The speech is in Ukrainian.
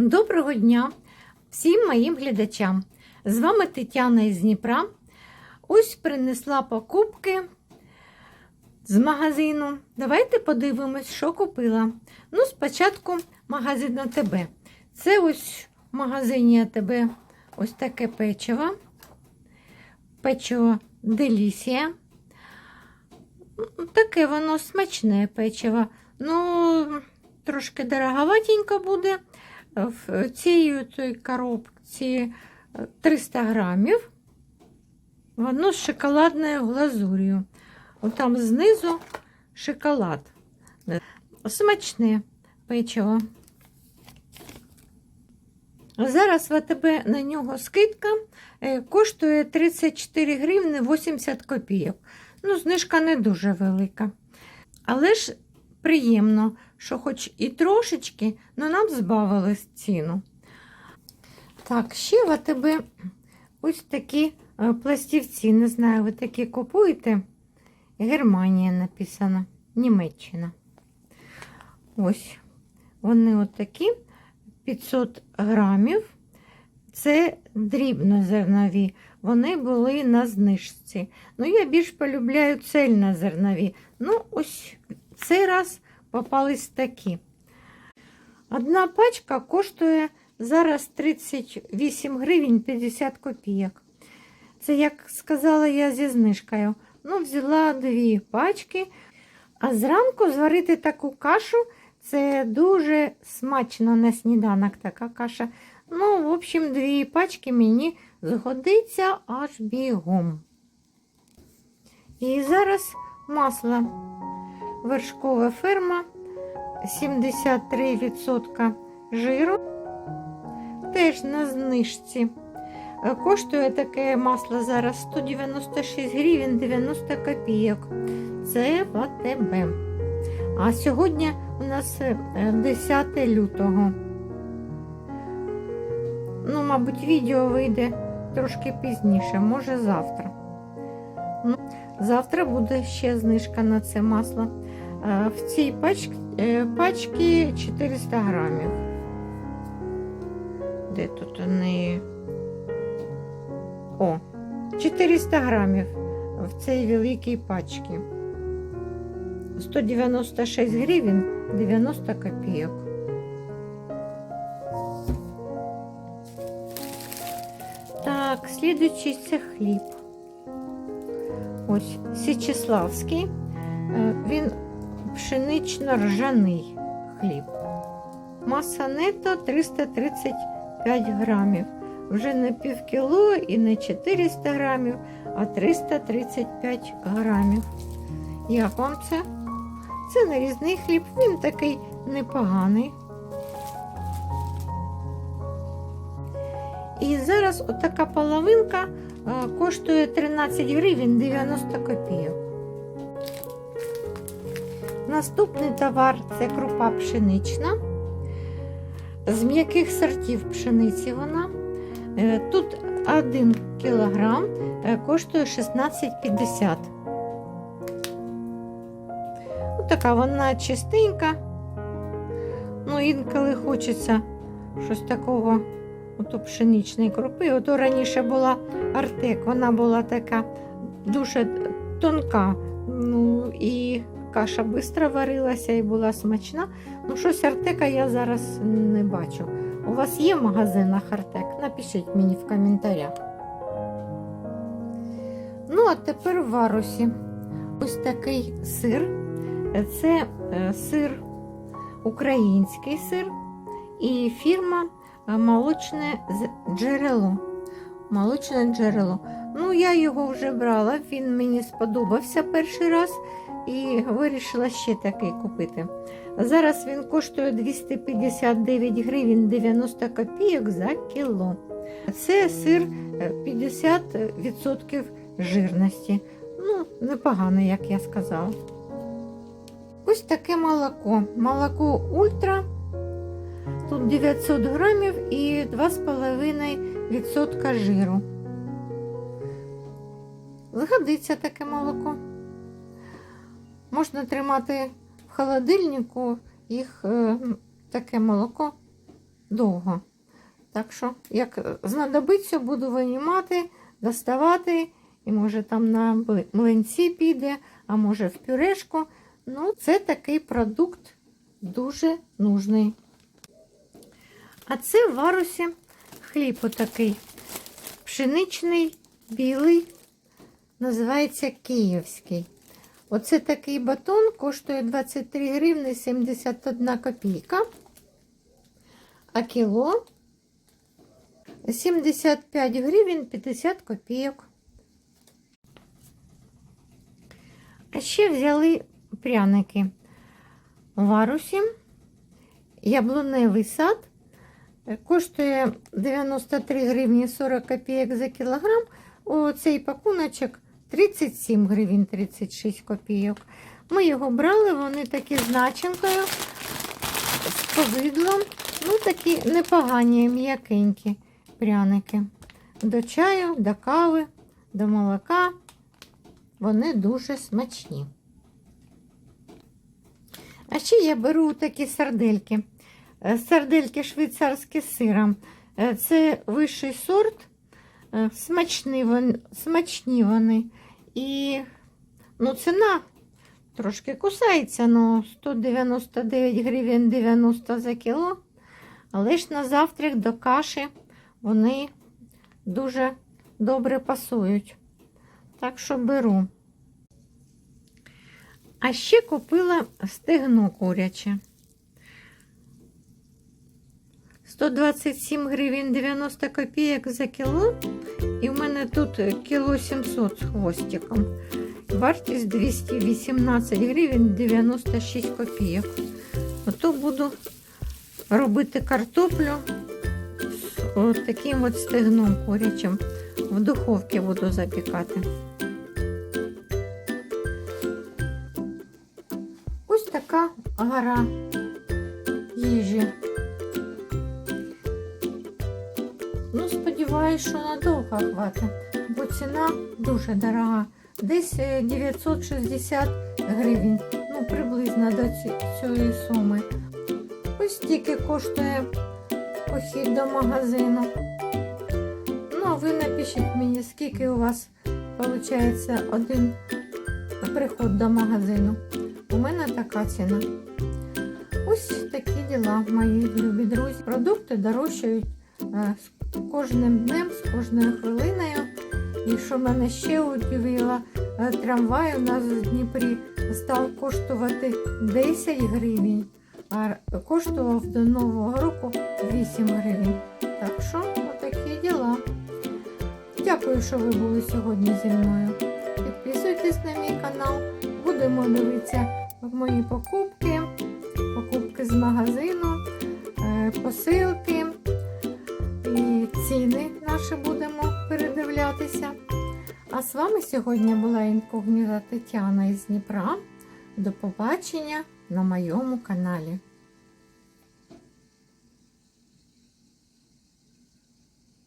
Доброго дня всім моїм глядачам. З вами Тетяна із Дніпра. Ось принесла покупки з магазину. Давайте подивимось, що купила. Ну, спочатку магазин АТБ. Це ось в магазині АТБ ось таке печиво. Печиво Делісія. Таке воно смачне печиво. Ну, трошки дороговатенько буде. В цій коробці 300 грамів. Воно з шоколадною глазур'ю. Там знизу шоколад. Смачне печиво. Зараз в АТБ на нього скидка е, коштує 34 гривни 80 копійок. Ну, знижка не дуже велика. Але ж приємно, що хоч і трошечки, але нам збавили ціну. Так, ще в АТБ ось такі е, пластівці. Не знаю, ви такі купуєте. Германія написано, Німеччина. Ось вони отакі 500 грамів. Це дрібнозернові. Вони були на знижці. Ну, я більш полюбляю цельнозернові. Ну, ось цей раз попались такі. Одна пачка коштує зараз 38 гривень 50 копійок. Це, як сказала я зі знижкою. Ну, взяла дві пачки. А зранку зварити таку кашу це дуже смачно на сніданок така каша. Ну, в общем, дві пачки мені згодиться аж бігом. І зараз масло вершкова ферма 73% жиру. Теж на знижці. Е, Коштує таке масло зараз 196 гривень 90 копійок. Це в АТБ. А сьогодні у нас е, 10 лютого. Ну, мабуть, відео вийде трошки пізніше, може завтра. Завтра буде ще знижка на це масло. Е, В цій пачці, пачці 400 грамів. Де тут вони? О, 400 грамів в цій великій пачці. 196 гривень 90 копійок. Так, слідуючий це хліб. Ось Січеславський. Е, Він пшенично-ржаний хліб. Маса нето 335 грамів. Вже не пів кіло і не 400 грамів, а 335 грамів. Як вам це? Це нарізний хліб, він такий непоганий. І зараз отака половинка коштує 13 гривень 90 копійок. Наступний товар це крупа пшенична. З м'яких сортів пшениці вона. Е, Тут 1 кілограм е, коштує 16,50. Ось така вона чистенька. Ну, інколи хочеться щось такого, ото пшеничної крупи. Ото раніше була артек, вона була така дуже тонка. Ну, і каша швидко варилася і була смачна. Ну, щось артека я зараз не бачу. У вас є в магазинах Артек? Напишіть мені в коментарях. Ну, а тепер в варусі. Ось такий сир. Це е, сир, український сир і фірма Молочне джерело. Молочне джерело. Ну, я його вже брала, він мені сподобався перший раз і вирішила ще такий купити. Зараз він коштує 259 гривень 90 копійок за кіло. Це сир е, 50% жирності. Ну, непогано, як я сказала. Ось таке молоко. Молоко ультра. Тут 900 грамів і 2,5% жиру. Згодиться таке молоко. Можна тримати в холодильнику їх е, таке молоко довго. Так що, як знадобиться, буду винімати, доставати, і може там на млинці піде, а може в пюрешку. Ну, це такий продукт дуже нужний. А це в варусі хліб отакий. Пшеничний, білий, називається київський. Оце такий батон коштує 23 гривни 71 копійка. А кіло 75 гривень 50 копійок. А ще взяли пряники в варусі. Яблуневий сад коштує 93 гривні 40 копійок за кілограм. Оцей пакуночок 37 гривень 36 копійок. Ми його брали, вони такі з начинкою, з повидлом. Ну, такі непогані, м'якенькі пряники. До чаю, до кави, до молока. Вони дуже смачні. А ще я беру такі сардельки. Е, Сардельки швейцарські з сиром. Е, Це вищий сорт. Е, Смачні вони, смачні вони. І ну, ціна трошки кусається, ну 199 гривень 90 за кіло. Але ж на завтрак до каші вони дуже добре пасують. Так що беру. А ще купила стегно куряче. 127 гривень 90 копійок за кіло. І в мене тут кіло 700 з хвостиком. Вартість 218 гривень 96 копійок. Ото буду робити картоплю з таким от стегном курячим. В духовці буду запікати. Ось така гора їжі. Ну, сподіваюсь, що надовго хватить, бо ціна дуже дорога. Десь е, 960 гривень, ну приблизно до цієї суми. Ось тільки коштує похід до магазину. Ну, а ви напишіть мені, скільки у вас виходить один приход до магазину. У мене така ціна. Ось такі діла, мої любі друзі. Продукти дорожчають е, кожним днем, з кожною хвилиною. І що мене ще удивило, е, трамвай у нас в Дніпрі став коштувати 10 гривень, а коштував до Нового року 8 гривень. Так що, отакі діла. Дякую, що ви були сьогодні зі мною. Підписуйтесь на мій канал. Будемо дивитися мої покупки, покупки з магазину, е, посилки ціни наші будемо передивлятися. А з вами сьогодні була інкогніта Тетяна із Дніпра. До побачення на моєму каналі.